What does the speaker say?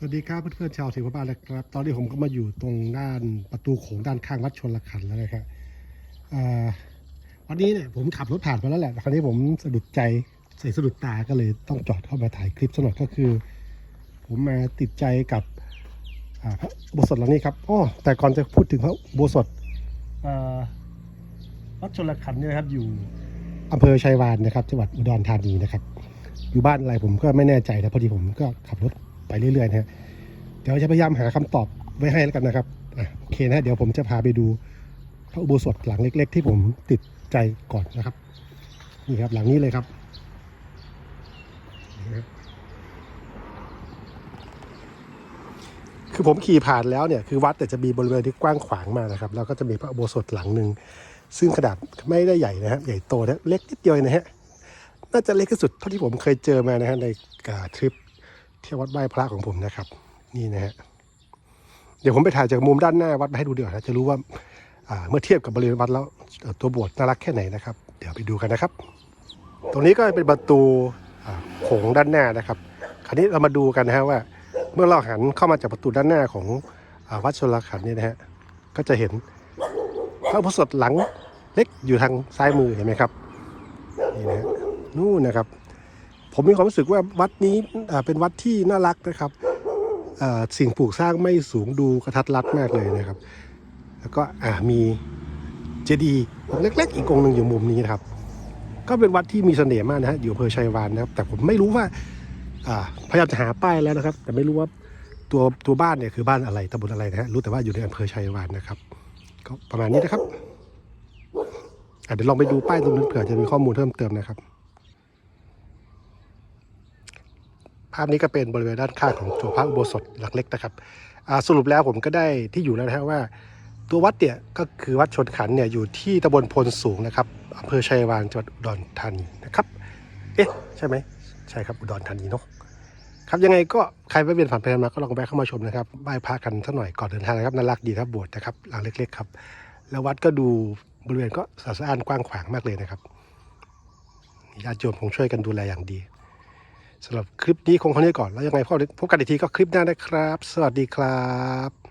สวัสดีครับเพื่อนๆชาวเทวบ้านนะครับ ตอนนี้ผมก็มาอยู่ตรงด้านประตูโขงด้านข้างวัดชนละขันแล้วนะครับวันนี้เนี่ยผมขับรถผ่านไปแล้วแหละคราวนี้ผมสะดุดใจใส่สะดุดตาก็เลยต้องจอดเข้ามาถ่ายคลิปสนอยก็คือ ผมมาติดใจกับพระโบสถหลังนี้ครับอ้อแต่ก่อนจะพูดถึงพระโบสถวัดชนละขันเนี่ยครับอยู่อำเภอชัยวานนะครับจังหวัดอุดรธานีนะครับ อยู่บ้านอะไรผมก็ไม่แน่ใจนะพอดีผมก็ขับรถ ไปเรื่อยๆนะฮะเดี๋ยวจะพยายามหาคำตอบไว้ให้แล้วกันนะครับอะโอเคนะเดี๋ยวผมจะพาไปดูพระอุโบสถหลังเล็ก ๆ ที่ผมติดใจก่อนนะครับนี่ครับหลังนี้เลยครับคือผมขี่ผ่านแล้วเนี่ยคือวัดแต่จะมีบริเวณที่กว้างขวางมากนะครับ แล้วก็จะมีพระอุโบสถหลังหนึ่งซึ่งขนาดไม่ได้ใหญ่นะฮะใหญ่โตนะเล็กนิดเดียวเองนะฮะน่าจะเล็กที่สุดเท่าที่ผมเคยเจอมานะฮะในอ่าทริป ที่ยววัดไหว้พระของผมนะครับ นี่นะฮะเดี๋ยวผมไปถ่ายจากมุมด้านหน้าวัดมาให้ดูเดี๋ยวนะจะรู้ว่าเมื่อเทียบกับบริเวณวัดแล้วตัวโบสถ์น่ารักแค่ไหนนะครับ เดี๋ยวไปดูกันนะครับ ตรงนี้ก็เป็นประตูโขงด้านหน้านะครับ คราวนี้เรามาดูกันนะฮะว่า เมื่อเราหันเข้ามาจากประตูด้านหน้าของอวัดชลขันนี่นะฮะก็จะเห็นพระอุโบสถหลังเล็กอยู่ทางซ้ายมือเห็นไหมครับนี่นะฮะนู่นนะครับ ผมมีความรู้สึกว่าวัดนี้เป็นวัดที่น่ารักนะครับสิ่งปลูกสร้างไม่สูงดูกระทัดรัดมากเลยนะครับ แล้วก็มีเจดีย์องค์เล็ก ๆ อีกองหนึ่งอยู่มุมนี้นะครับ ก็เป็นวัดที่มีเสน่ห์มากนะฮะอยู่อำเภอชัยวานนะครับ แต่ผมไม่รู้ว่าพยายามจะหาป้ายแล้วนะครับ แต่ไม่รู้ว่าตัวตัวบ้านเนี่ยคือบ้านอะไรตำบลอะไรนะฮะรู้แต่ว่าอยู่ในอำเภอชัยวานนะครับ ก็ประมาณนี้นะครับเดี๋ยวลองไปดูป้ายตรงนั้นเผื่อจะมีข้อมูลเพิ่มเติมนะครับ ภาพนี้ก็เป็นบริเวณด้านข้างของตัวพระอุโบสถหลักเล็กนะครับสรุปแล้วผมก็ได้ที่อยู่แล้วนะฮะว่า ตัววัดเนี่ยก็คือวัดชนขันเนี่ยอยู่ที่ตำบลพลสูงนะครับอำเภอชัยวานจังหวัดอุดรธานีนะครับ เอ๊ะใช่ไหมใช่ครับอุดรธานีเนาะครับยังไงก็ใครไปเวียนผ่านไปมาก็ลองแวะเข้ามาชมนะครับไหว้พระกันสักหน่อยก่อนเดินทางนะครับน่ารักดีครับโบสถ์นะครับหลังเล็ก ๆ ครับ แล้ววัดก็ดูบริเวณก็สะอาดกว้างขวางมากเลยนะครับญาติโยมคงช่วยกันดูแลอย่างดี สำหรับคลิปนี้คงเท่านี้ก่อนแล้วยังไงพบกันอีกทีก็คลิปหน้านะครับ สวัสดีครับ